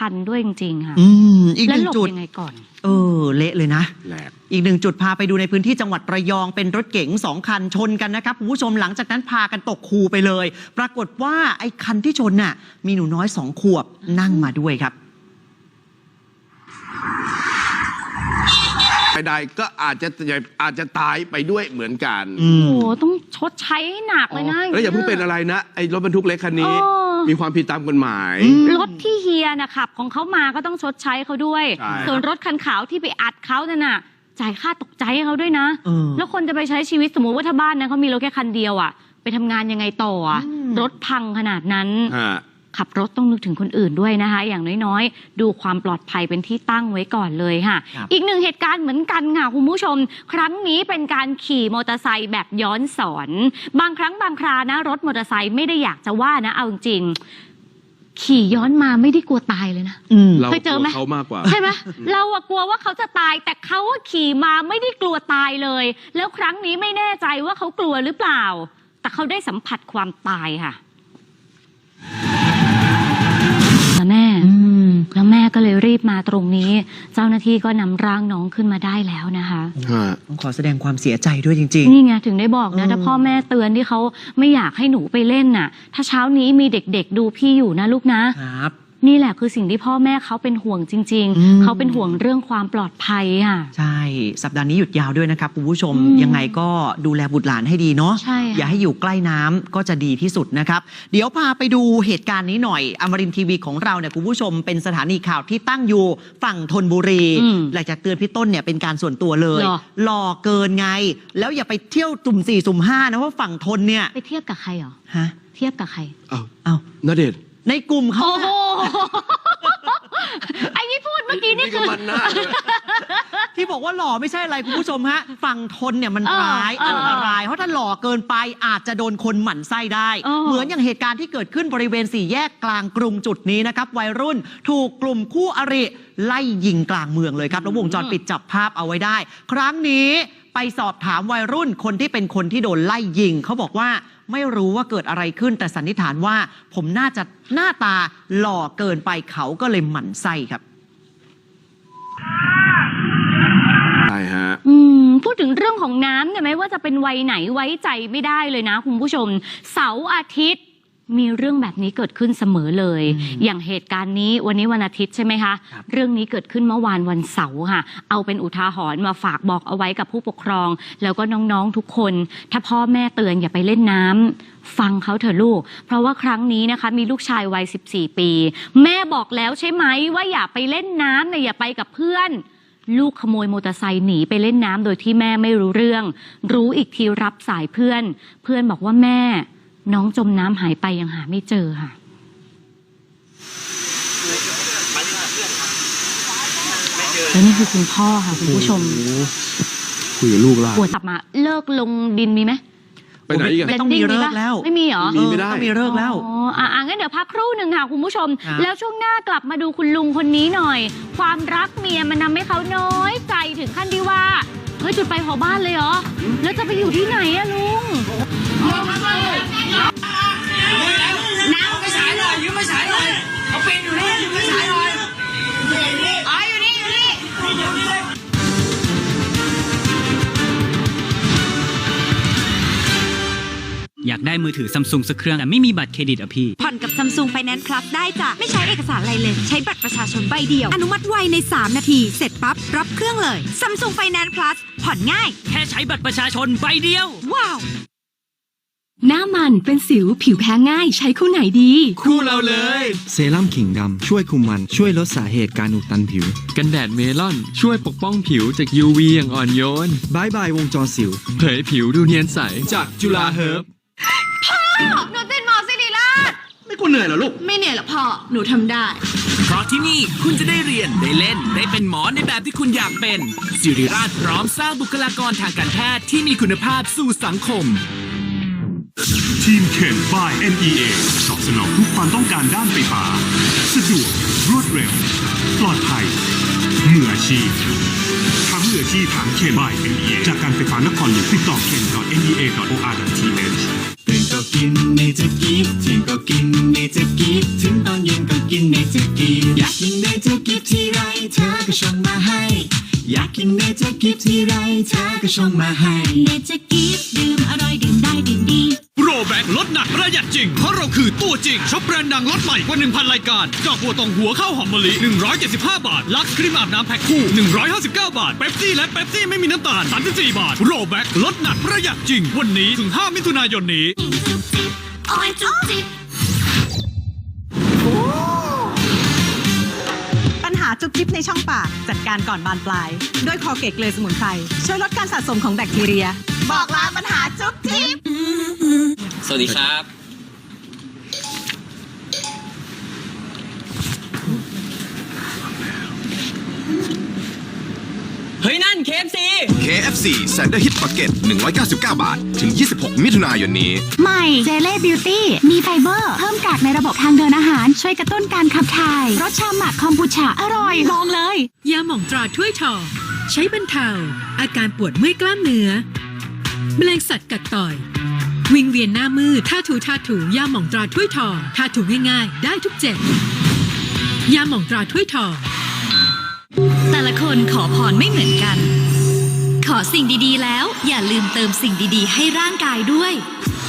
ทันด้วยจริงๆค่ะอืมอีกหแล้วนึ่หลงบจุด ยังไงก่อน เออ เละเลยนะ แหลก อีกหนึ่งจุดพาไปดูในพื้นที่จังหวัดระยองเป็นรถเก๋งสองคันชนกันนะครับคุณผู้ชมหลังจากนั้นพากันตกคูไปเลย ปรากฏว่าไอ้คันที่ชนน่ะ มีหนูน้อยสองขวบนั่งมาด้วยครับ ใดๆก็อาจจะอาจจะตายไปด้วยเหมือนกันอืมโอ้โหต้องชดใช้ให้หนักเลยนะแล้วอย่าเพิ่งเป็นอะไรนะ ไอ้รถบรรทุกเล็กคันนี้ เออ มีความผิดตามกฎหมายอืมรถที่เฮียนะขับของเขามาก็ต้องชดใช้เขาด้วย ใช่ ส่วนรถคันขาวที่ไปอัดเขานั่นน่ะ จ่ายค่าตกใจให้เขาด้วยนะ เออ แล้วคนจะไปใช้ชีวิตสมมติว่าถ้าบ้านนั้นเขามีรถแค่คันเดียวอะ ไปทำงานยังไงต่ออะอืมรถพังขนาดนั้น ฮะ ขับรถต้องนึกถึงคนอื่นด้วยนะคะ อย่างน้อยๆ ดูความปลอดภัยเป็นที่ตั้งไว้ก่อนเลยค่ะ ครับ อีกหนึ่งเหตุการณ์เหมือนกันค่ะคุณผู้ชม ครั้งนี้เป็นการขี่มอเตอร์ไซค์แบบย้อนสอน บางครั้งบางครานะ รถมอเตอร์ไซค์ไม่ได้อยากจะว่านะเอาจริงๆขี่ย้อนมาไม่ได้กลัวตายเลยนะ อืม เราเคยเจอไหมกลัวเขามากกว่า ใช่ไหมเราอะกลัวว่าเขาจะตายแต่เขาอะขี่มาไม่ได้กลัวตายเลย แล้วครั้งนี้ไม่แน่ใจว่าเขากลัวหรือเปล่า แต่เขาได้สัมผัสความตายค่ะ แล้วแม่ก็เลยรีบมาตรงนี้ เจ้าหน้าที่ก็นำร่างน้องขึ้นมาได้แล้วนะคะ ฮะ ต้องขอแสดงความเสียใจด้วยจริง นี่ไงถึงได้บอกนะเออถ้าพ่อแม่เตือนที่เขาไม่อยากให้หนูไปเล่นน่ะ ถ้าเช้านี้มีเด็กๆดูพี่อยู่นะลูกนะ ๆ ครับ นี่แหละคือสิ่งที่พ่อแม่เขาเป็นห่วงจริงอืมๆเขาเป็นห่วงเรื่องความปลอดภัยค่ะ ใช่ สัปดาห์นี้หยุดยาวด้วยนะครับคุณผู้ชมอืมยังไงก็ดูแลบุตรหลานให้ดีเนาะใช่ค่ะอย่าให้อยู่ใกล้น้ำก็จะดีที่สุดนะครับ เดี๋ยวพาไปดูเหตุการณ์นี้หน่อย อมรินทร์ทีวีของเราเนี่ยคุณผู้ชมเป็นสถานีข่าวที่ตั้งอยู่ฝั่งธนบุรีอืมหลังจากเตือนพี่ต้นเนี่ยเป็นการส่วนตัวเลยเหรอหล่อเกินไง แล้วอย่าไปเที่ยวจุ่มสี่สุ่มห้านะว่าฝั่งทนเนี่ย ไปเทียบกับใครเหรอ ฮะ เทียบกับใคร เอ้าเอาณเดชน์ ในกลุ่มเขาโอ้โหอะไอ้ที่พูดเมื่อกี้นี่ก็คือ มันหน้าเลย ที่บอกว่าหล่อไม่ใช่อะไรคุณผู้ชมฮะ ฝั่งทนเนี่ยมันเออร้ายเอออัอันตราย เพราะถ้าหล่อเกินไปอาจจะโดนคนหมั่นไส้ได้ เออเหมือนอย่างเหตุการณ์ที่เกิดขึ้นบริเวณสี่แยกกลางกรุงจุดนี้นะครับ วัยรุ่นถูกกลุ่มคู่อริไล่ยิงกลางเมืองเลยครับ แล้ววงจรปิดจับภาพเอาไว้ได้ ครั้งนี้ ไปสอบถามวัยรุ่นคนที่เป็นคนที่โดนไล่ยิง เขาบอกว่าไม่รู้ว่าเกิดอะไรขึ้นแต่สันนิษฐานว่า ผมน่าจะหน้าตาหล่อเกินไปเขาก็เลยหมั่นไส้ครับ ใช่ฮะ อืมพูดถึงเรื่องของน้ำเนี่ยไม่ว่าจะเป็นวัยไหนไว้ใจไม่ได้เลยนะคุณผู้ชม เสาร์อาทิตย์ มีเรื่องแบบนี้เกิดขึ้นเสมอเลยอืมอย่างเหตุการณ์นี้วันนี้วันอาทิตย์ใช่ไหมคะครับเรื่องนี้เกิดขึ้นเมื่อวานวันเสาร์ค่ะ เอาเป็นอุทาหรณ์มาฝากบอกเอาไว้กับผู้ปกครอง แล้วก็น้องๆทุกคน ถ้าพ่อแม่เตือนอย่าไปเล่นน้ำฟังเขาเถอะลูก เพราะว่าครั้งนี้นะคะ มีลูกชายวัย 14 ปี แม่บอกแล้วใช่ไหมว่าอย่าไปเล่นน้ำเนี่ยอย่าไปกับเพื่อนลูกขโมยมอเตอร์ไซค์หนีไปเล่นน้ำโดยที่แม่ไม่รู้เรื่อง รู้อีกทีรับสายเพื่อน เพื่อนบอกว่าแม่ น้องจมน้ำหายไปยังหาไม่เจอค่ะ แล้วนี่คือคุณพ่อค่ะคุณผู้ชม คุยกับลูกล่ะปวดกลับมาเลิกลงดินมีไหม ไปไหนอีกอะ ไม่ต้องมีเลิกแล้ว ไม่มีเหรอ มีไม่ได้เออต้องมีเลิกแล้ว อ๋ออะอะงั้นเดี๋ยวพักครู่หนึ่งค่ะ คุณผู้ชม ครับ แล้วช่วงหน้ากลับมาดูคุณลุงคนนี้หน่อย ความรักเมียมันทำให้เขาน้อยใจถึงขั้นที่ว่า เฮ้ยจุดไฟเผาบ้านเลยเหรอ แล้วจะไปอยู่ที่ไหนอะลุง น้ำไม่ฉายหน่อยยืมไม่ฉายหน่อยเอาเป็นอยู่นี่ยืมไม่ฉายหน่อยอ๋ออยู่นี่อยู่นี่อยากได้มือถือซัมซุงสักเครื่องแต่ไม่มีบัตรเครดิตอะพี่ ผ่อนกับ Samsung Finance Plus ได้จ้ะ ไม่ใช้เอกสารอะไรเลย ใช้บัตรประชาชนใบเดียว อนุมัติไวใน 3 นาที เสร็จปั๊บ รับเครื่องเลย Samsung Finance Plus ผ่อนง่าย แค่ใช้บัตรประชาชนใบเดียว ว้าว หน้ามันเป็นสิวผิวแพ้ง่ายใช้คู่ไหนดี คู่เราเลย เซรั่มขิงดำช่วยคุมมันช่วยลดสาเหตุการอุดตันผิวกันแดดเมลอน ช่วยปกป้องผิวจาก UV อย่างอ่อนโยน บายบายวงจรสิว เผยผิวดูเนียนใส จากจุฬาเฮิร์บหนูติดหมอสิริราชไม่กูเหนื่อยเหรอลูก ไม่เหนื่อยหรอกพ่อ หนูทำได้ เพราะที่นี่คุณจะได้เรียนได้เล่นได้เป็นหมอในแบบที่คุณอยากเป็นสิริราชพร้อมสร้างบุคลากรทางการแพทย์ที่มีคุณภาพสู่สังคม ทีมเข็น by NEA ตอบสนองทุกความต้องการด้านไฟฟ้า สะดวก รวดเร็ว ปลอดภัยมืออาชีพทั้งมืออาชีพทั้งเข็น by NEA จากการไฟฟ้านครหลวงติดต่อเข็น .nea.or.th ตื่นก็กินนี่จะกิฟถึงก็กินนี่จะกิฟถึงตอนเย็นก็กินเนเจอร์กีอยากกินเนเจอร์กีทีไรเธอก็ชงมาให้ อยากกินเนเจอร์กีทีไรเธอก็ชงมาให้เนเจอร์กิฟดื่มอร่อยดื่มได้ดื่มดีโรแบก ลดหนักประหยัดจริง เพราะเราคือตัวจริงช็อปแบรนด์ดังลดใหม่กว่า 1,000 รายการดอกบัวตองหัวข้าวหอมมะลิ 175 บาท ลักครีมอาบน้ำแพ็คคู่ 159 บาทเป๊ปซี่และเป๊ปซี่ไม่มีน้ำตาล 34 บาท โรแบ็กลดหนักประหยัดจริง วันนี้ถึง 5 มิถุนายนนี้โอ้ยจุ๊บจิ๊บปัญหาจุ๊บจิ๊บในช่องปาก จัดการก่อนบานปลาย ด้วยคอเกตเกลือสมุนไพรช่วยลดการสะสมของแบคทีเรีย บอกลาปัญหาจุ๊บจิ๊บ สวัสดีครับ เฮ้ย นั่น KFC KFC Sandal Hit Bucket 199 บาท ถึง 26 มิถุนายนนี้ ใหม่เจเล่บิวตี้มีไฟเบอร์ เพิ่มกากในระบบทางเดินอาหาร ช่วยกระตุ้นการขับถ่ายรสชาหมักคอมบูชา อร่อย ลองเลย ยาหม่องตราถ้วยทองใช้บรรเทา อาการปวดเมื่อยกล้ามเนื้อแมลงสัตว์กัดต่อย วิงเวียนหน้ามืดท่าถูท่าถูยาหม่องตราถ้วยทองท่าถูง่ายๆ ได้ทุกเจ็บยาหม่องตราถ้วยทอง แต่ละคนขอพรไม่เหมือนกัน ขอสิ่งดีๆ แล้วอย่าลืมเติมสิ่งดีๆ ให้ร่างกายด้วย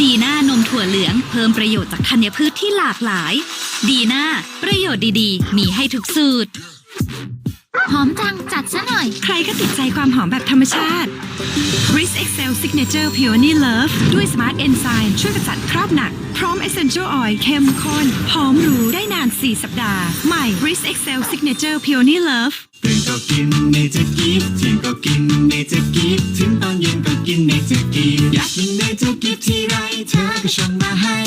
ดีน่านมถั่วเหลืองเพิ่มประโยชน์จากธัญพืชที่หลากหลาย ดีน่าประโยชน์ดีๆ มีให้ทุกสูตร หอมจังจัดซะหน่อย ใครก็ติดใจความหอมแบบธรรมชาติ Chris Excel Signature Peony Love ด้วย Smart Enzyme ช่วยกระจัดคราบหนัก พร้อม Essential Oil เข้มข้น หอมหรูได้นาน 4 สัปดาห์ ใหม่ Chris Excel Signature Peony Love ตื่นก็กินเนเจอร์กีเที่ยงก็กินเนเจอร์กีถึงตอนเย็นก็กินเนเจอร์กีอยากกินเนเจอร์กีทีไรเธอก็ชงมาให้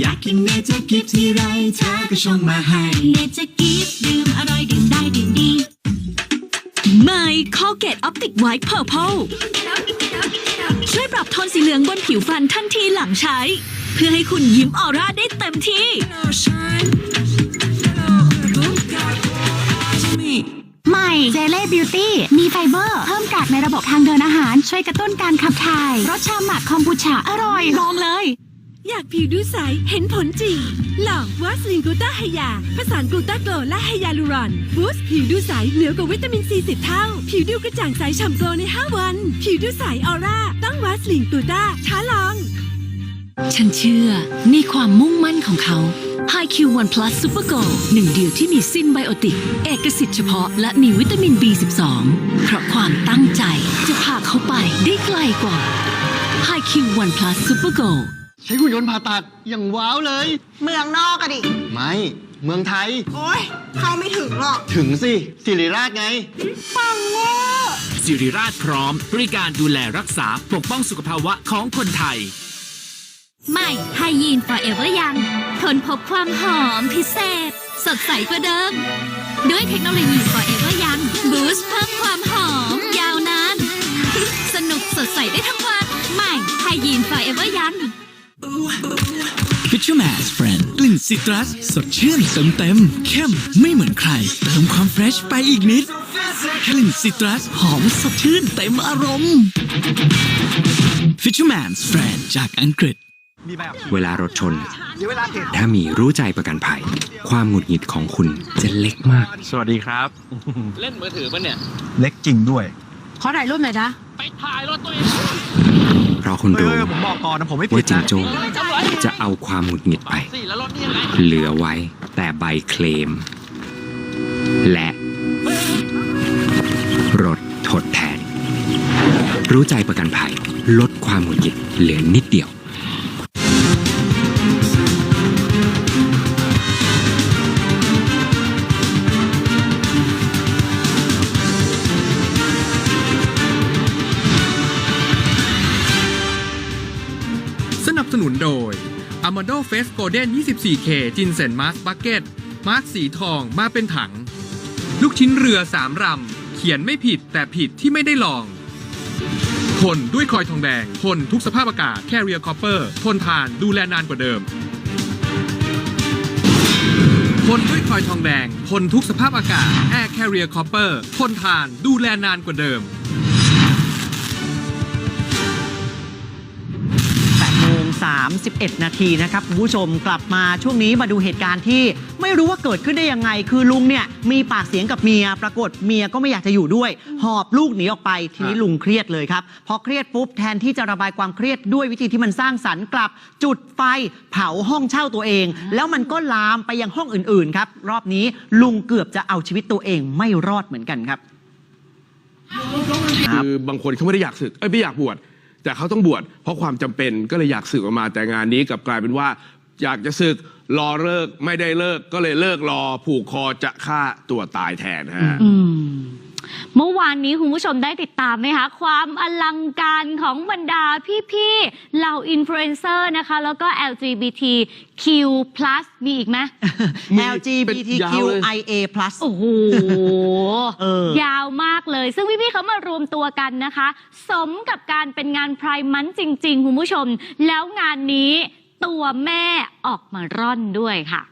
อยากกินเนเจอร์กีทีไรเธอก็ชงมาให้เนเจอร์กิ ตออปติกไวท์เพอร์เพลช่วยปรับโทนสีเหลืองบนผิวฟันทันทีหลังใช้ เพื่อให้คุณยิ้มออร่าได้เต็มที่ ใหม่เจเล่บิวตี้มีไฟเบอร์ เพิ่มกากในระบบทางเดินอาหาร ช่วยกระตุ้นการขับถ่ายรสชาหมักคอมบูชาอร่อยลองเลย อยากผิวดูใส เห็นผลจริง หลองวาสลินกลูตาไฮยา ผสานกลูตาโกลและไฮยาลูรอน บูสต์ผิวดูใส เหนือกว่าวิตามินซีสิบเท่า ผิวดูกระจ่างใสฉ่ำโกลใน 5 วัน ผิวดูใสออร่า ต้องวาสลินกลูตาท้าลอง ฉันเชื่อในความมุ่งมั่นของเขา High Q 1 Plus Super Go หนึ่งเดียวที่มีซินไบโอติก เอกสิทธิ์เฉพาะและมีวิตามิน B12 เพราะความตั้งใจจะพาเขาไปได้ไกลกว่า High Q 1 Plus Super Go ใช้หุ่นยนต์ผ่าตัดอย่างว้าวเลย เมืองนอกอะดิ ไม่เมืองไทย โอ้ยเข้าไม่ถึงหรอก ถึงสิสิริราชไงปังเวอร์สิริราชพร้อม บริการดูแลรักษาปกป้องสุขภาวะของคนไทย ใหม่ไฮยีน Forever ยัง ทนพบความหอมพิเศษ สดใสกว่าเดิม ด้วยเทคโนโลยี Forever ยังบูสต์เพิ่มความหอม ยาวนาน สนุกสดใสได้ทั้งวัน ใหม่ไฮยีน Forever ยัง Fisherman's Friend กลิ่นซิตรัส สดชื่นเต็มเต็มๆเข้มไม่เหมือนใคร เติมความเฟรชไปอีกนิดกลิ่นซิตรัส หอมสดชื่นเต็มอารมณ์ Fisherman's Friend จากอังกฤษ เวลารถชน ถ้ามีรู้ใจประกันภัย ความหงุดหงิดของคุณจะเล็กมาก สวัสดีครับ เล่นมือถือปะเนี่ย เล็กจริงด้วย ขอถ่ายรูปหน่อยนะ ไปถ่ายรถตัวเอง เพราะคุณรู้ผมบอกก่อนนะผมไม่ผิว่าดจิงนะโจ้จะเอาความหงุดหงิดไปสิแล้วรถนี่ยังไงเหลือไว้แต่ใบเคลม และรถทดแทน รู้ใจประกันภัย ลดความหงุดหงิดเหลือนิดเดียว Amado Face Golden 24K จินเซนมาสบักเก็ตมาร์คสีทองมาเป็นถัง ลูกชิ้นเรือสามรำ เขียนไม่ผิดแต่ผิดที่ไม่ได้ลอง ทนด้วยคอยทองแดง ทนทุกสภาพอากาศ Carrier Copper ทนทานดูแลนานกว่าเดิม ทนด้วยคอยทองแดง ทนทุกสภาพอากาศ Air Carrier Copper ทนทานดูแลนานกว่าเดิม 31 นาทีนะครับคุณผู้ชมกลับมาช่วงนี้มาดูเหตุการณ์ที่ไม่รู้ว่าเกิดขึ้นได้ยังไง คือลุงเนี่ยมีปากเสียงกับเมีย ปรากฏเมียก็ไม่อยากจะอยู่ด้วย หอบลูกหนีออกไปทีนี้ลุงเครียดเลยครับพอเครียดปุ๊บแทนที่จะระบายความเครียดด้วยวิธีที่มันสร้างสรรค์กลับ จุดไฟเผาห้องเช่าตัวเอง แล้วมันก็ลามไปยังห้องอื่นๆครับรอบนี้ลุงเกือบจะเอาชีวิตตัวเองไม่รอดเหมือนกันครับคือบางคนเขาไม่ได้อยากสึกเอ้ยไม่อยากบวช แต่เขาต้องบวชเพราะความจำเป็นก็เลยอยากสึกออกมาแต่งานนี้กลับกลายเป็นว่า อยากจะสึกรอเลิกไม่ได้เลิกก็เลยเลิกรอผูกคอจะฆ่าตัวตายแทนฮะอืม เมื่อวานนี้คุณผู้ชมได้ติดตามไหมคะความอลังการของบรรดาพี่ๆเหล่าอินฟลูเอนเซอร์นะคะ แล้วก็ LGBTQ+ มีอีกไหม มีเป็นยาวเลย LGBTQIA+ โอ้โห เออ ยาวมากเลย ซึ่งพี่ๆเขามารวมตัวกันนะคะ สมกับการเป็นงานไพร์มันจริง ๆ คุณผู้ชม แล้วงานนี้ตัวแม่ออกมาร่อนด้วยค่ะ